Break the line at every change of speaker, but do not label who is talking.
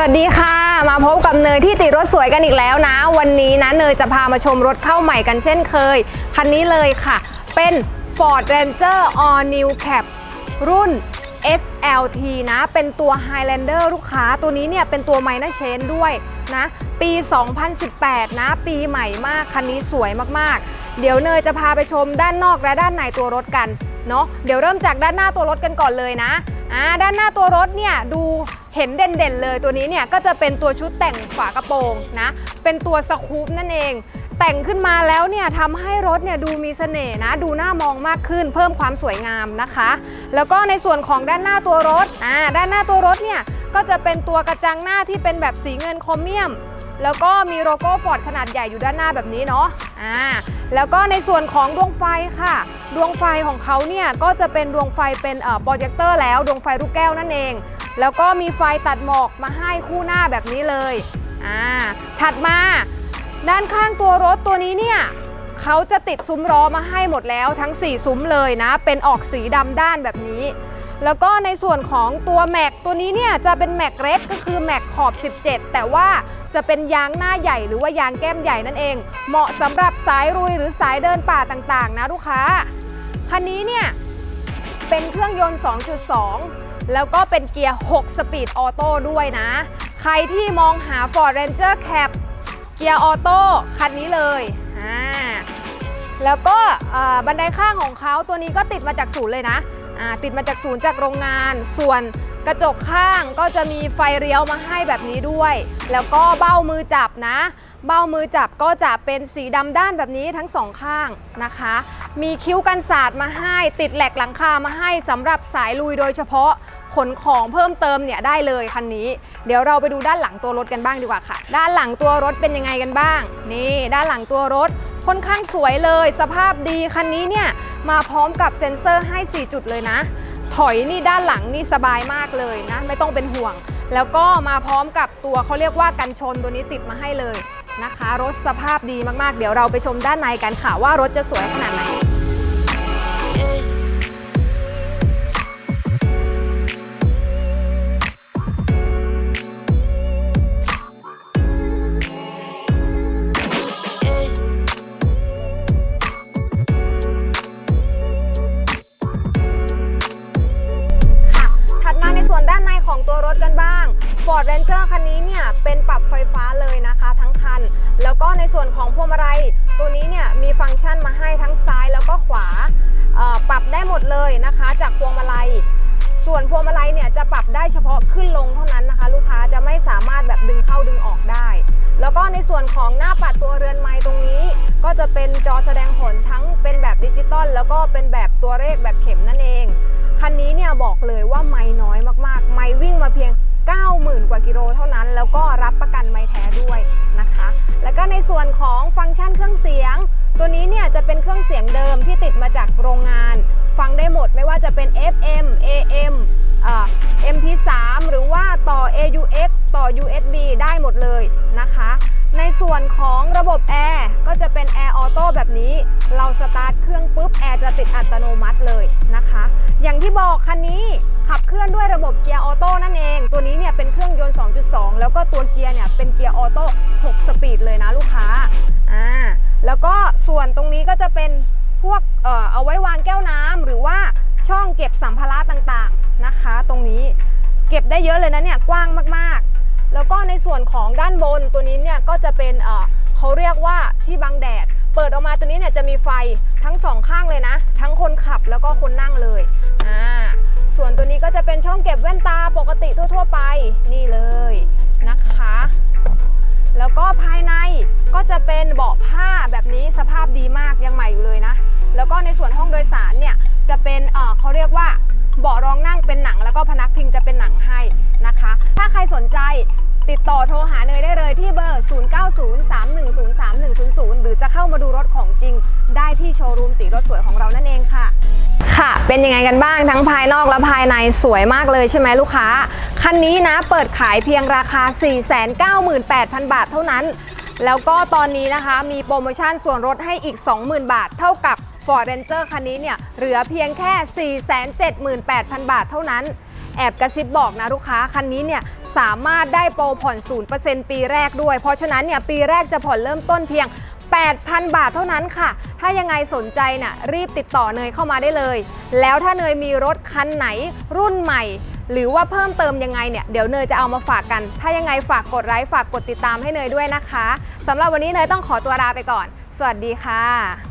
วัสดีค่ะ มาพบกับเนยที่ติดรถสวยกันอีกแล้วนะ วันนี้นะเนยจะพามาชมรถเข้าใหม่กันเช่นเคย คันนี้เลยค่ะ เป็น Ford Ranger All New Cab รุ่น XLT นะ เป็นตัว Highlander ลูกค้าตัวนี้เนี่ยเป็นตัว Minor Change ด้วยนะ ปี 2018 นะ ปีใหม่มาก คันนี้สวยมากๆ เดี๋ยวเนยจะพาไปชมด้านนอกและด้านในตัวรถกันเนาะเดี๋ยวเริ่มจากด้านหน้าตัวรถกันก่อนเลยนะอ่าด้านหน้าตัวรถเนี่ยดู เห็นเด่นๆเลยตัวนี้เนี่ยก็จะเป็นตัวชุดแต่งฝากระโปรงนะ เป็นตัวสคูปนั่นเอง แต่งขึ้นมาแล้วเนี่ยทำให้รถเนี่ยดูมีเสน่ห์นะ ดูน่ามองมากขึ้น เพิ่มความสวยงามนะคะ แล้วก็ในส่วนของด้านหน้าตัวรถอ่าด้านหน้าตัวรถเนี่ยก็จะเป็นตัวกระจังหน้าที่เป็นแบบสีเงินโครเมียม แล้วก็มีโลโก้ฟอร์ดขนาดใหญ่อยู่ด้านหน้าแบบนี้เนาะอ่าแล้วก็ในส่วนของดวงไฟค่ะ ดวงไฟของเขาเนี่ยก็จะเป็นดวงไฟเป็นเอ่อโปรเจคเตอร์แล้วดวงไฟลูกแก้วนั่นเอง แล้วก็มีไฟตัดหมอกมาให้คู่หน้าแบบนี้เลยอ่าถัดมา ด้านข้างตัวรถตัวนี้เนี่ยเขาจะติดซุ้มล้อมาให้หมดแล้วทั้ง 4 ซุ้มเลยนะ เป็นออกสีดำด้านแบบนี้ แล้วก็ในส่วนของตัวแม็กตัวนี้เนี่ยจะเป็นแม็กเล็กก็คือแม็กขอบ 17 แต่ว่าจะเป็นยางหน้าใหญ่หรือว่ายางแก้มใหญ่นั่นเอง เหมาะสำหรับสายรุยหรือสายเดินป่าต่างๆ นะลูกค้า คันนี้เนี่ยเป็นเครื่องยนต์ 2.2 แล้วก็เป็นเกียร์ 6 สปีดออโต้ด้วยนะ ใครที่มองหา Ford Ranger Cab เกียร์ออโต้คันนี้เลยอ่าแล้วก็บันไดข้างของเขาตัวนี้ก็ติดมาจากศูนย์เลยนะอ่าติดมาจากศูนย์จากโรงงาน ส่วนกระจกข้างก็จะมีไฟเลี้ยวมาให้แบบนี้ด้วย แล้วก็เบ้ามือจับนะ เบ้ามือจับก็จะเป็นสีดำด้านแบบนี้ทั้งสองข้างนะคะ มีคิ้วกันศาสตร์มาให้ ติดแหลกหลังคามาให้สำหรับสายลุยโดยเฉพาะ ขนของเพิ่มเติมเนี่ยได้เลยคันนี้ เดี๋ยวเราไปดูด้านหลังตัวรถกันบ้างดีกว่าค่ะ ด้านหลังตัวรถเป็นยังไงกันบ้าง นี่ด้านหลังตัวรถค่อนข้างสวยเลย สภาพดีคันนี้เนี่ยมาพร้อมกับเซ็นเซอร์ให้ 4 จุดเลยนะ ถอยนี่ด้านหลังนี่สบายมากเลยนะ ไม่ต้องเป็นห่วง แล้วก็มาพร้อมกับตัวเขาเรียกว่ากันชนตัวนี้ติดมาให้เลยนะคะ รถสภาพดีมากๆ เดี๋ยวเราไปชมด้านในกันค่ะว่ารถจะสวยขนาดไหน เนี่ยเป็นปรับไฟฟ้าเลยนะคะทั้งคัน แล้วก็ในส่วนของพวงมาลัยตัวนี้เนี่ยมีฟังก์ชันมาให้ทั้งซ้ายแล้วก็ขวาปรับได้หมดเลยนะคะ จากพวงมาลัย ส่วนพวงมาลัยเนี่ยจะปรับได้เฉพาะขึ้นลงเท่านั้นนะคะ ลูกค้าจะไม่สามารถแบบดึงเข้าดึงออกได้ แล้วก็ในส่วนของหน้าปัดตัวเรือนไม้ตรงนี้ ก็จะเป็นจอแสดงผลทั้งเป็นแบบดิจิตอลแล้วก็เป็นแบบตัวเลขแบบเข็มนั่นเองคันนี้เนี่ยบอกเลยว่าไม่น้อยมากๆ ไม่วิ่งมาเพียง 90,000 กว่ากิโลเท่านั้น แล้วก็รับประกันไม่แท้ด้วยนะคะ แล้วก็ในส่วนของฟังก์ชันเครื่องเสียง ตัวนี้เนี่ยจะเป็นเครื่องเสียงเดิมที่ติดมาจากโรงงาน ฟังได้หมดไม่ว่าจะเป็น FM AM อ่า MP3 หรือว่าต่อ AUX ต่อ USB ได้หมดเลยนะคะ ในส่วนของระบบแอร์ก็จะเป็นแอร์ออโต้แบบนี้ เราสตาร์ทเครื่องปุ๊บแอร์จะติดอัตโนมัติเลยนะคะ ที่บอกคันนี้ขับเคลื่อนด้วยระบบเกียร์ออโต้นั่นเอง ตัวนี้เนี่ยเป็นเครื่องยนต์ 2.2 แล้วก็ตัวเกียร์เนี่ยเป็นเกียร์ออโต้ 6 สปีดเลยนะลูกค้า อ่า แล้วก็ส่วนตรงนี้ก็จะเป็นพวกเอ่อเอาไว้วางแก้วน้ำหรือว่าช่องเก็บสัมภาระต่างๆนะคะ ตรงนี้เก็บได้เยอะเลยนะเนี่ยกว้างมากๆ แล้วก็ในส่วนของด้านบนตัวนี้เนี่ยก็จะเป็นเอ่อเขาเรียกว่าที่บังแดดเปิดออกมาตัวนี้เนี่ยจะมีไฟทั้งสองข้างเลยนะ ทั้งคนขับแล้วก็คนนั่งเลยอ่า วนตัวนี้ก็จะเป็นช่องเก็บแว่นตาปกติทั่วๆไปนี่เลยนะคะ แล้วก็ภายในก็จะเป็นเบาะผ้าแบบนี้สภาพดีมากยังใหม่อยู่เลยนะ แล้วก็ในส่วนห้องโดยสารเนี่ยจะเป็นเออเขาเรียกว่าเบาะรองนั่งเป็นหนัง แล้วก็พนักพิงจะเป็นหนังให้นะคะ ถ้าใครสนใจ ติดต่อโทรหาเนยได้เลยที่เบอร์ 0903103100 หรือจะเข้ามาดูรถของจริง ได้ที่โชว์รูมติรถสวยของเรานั่นเองค่ะ ค่ะ เป็นยังไงกันบ้างทั้งภายนอกและภายในสวยมากเลยใช่ไหมลูกค้า คันนี้นะเปิดขายเพียงราคา 498,000 บาทเท่านั้น แล้วก็ตอนนี้นะคะมีโปรโมชั่นส่วนลดให้อีก 20,000 บาทเท่ากับ Ford Ranger คันนี้เนี่ยเหลือเพียงแค่ 478,000 บาทเท่านั้น แอบกระซิบบอกนะลูกค้าคันนี้เนี่ย สามารถได้โปรผ่อน 0%ปีแรกด้วย เพราะฉะนั้นเนี่ยปีแรกจะผ่อนเริ่มต้นเพียง 8,000 บาทเท่านั้นค่ะ ถ้ายังไงสนใจน่ะรีบติดต่อเนยเข้ามาได้เลย แล้วถ้าเนยมีรถคันไหนรุ่นใหม่ หรือว่าเพิ่มเติมยังไงเนี่ยเดี๋ยวเนยจะเอามาฝากกัน ถ้ายังไงฝากกดไลค์ฝากกดติดตามให้เนยด้วยนะคะสำหรับวันนี้เนยต้องขอตัวลาไปก่อน สวัสดีค่ะ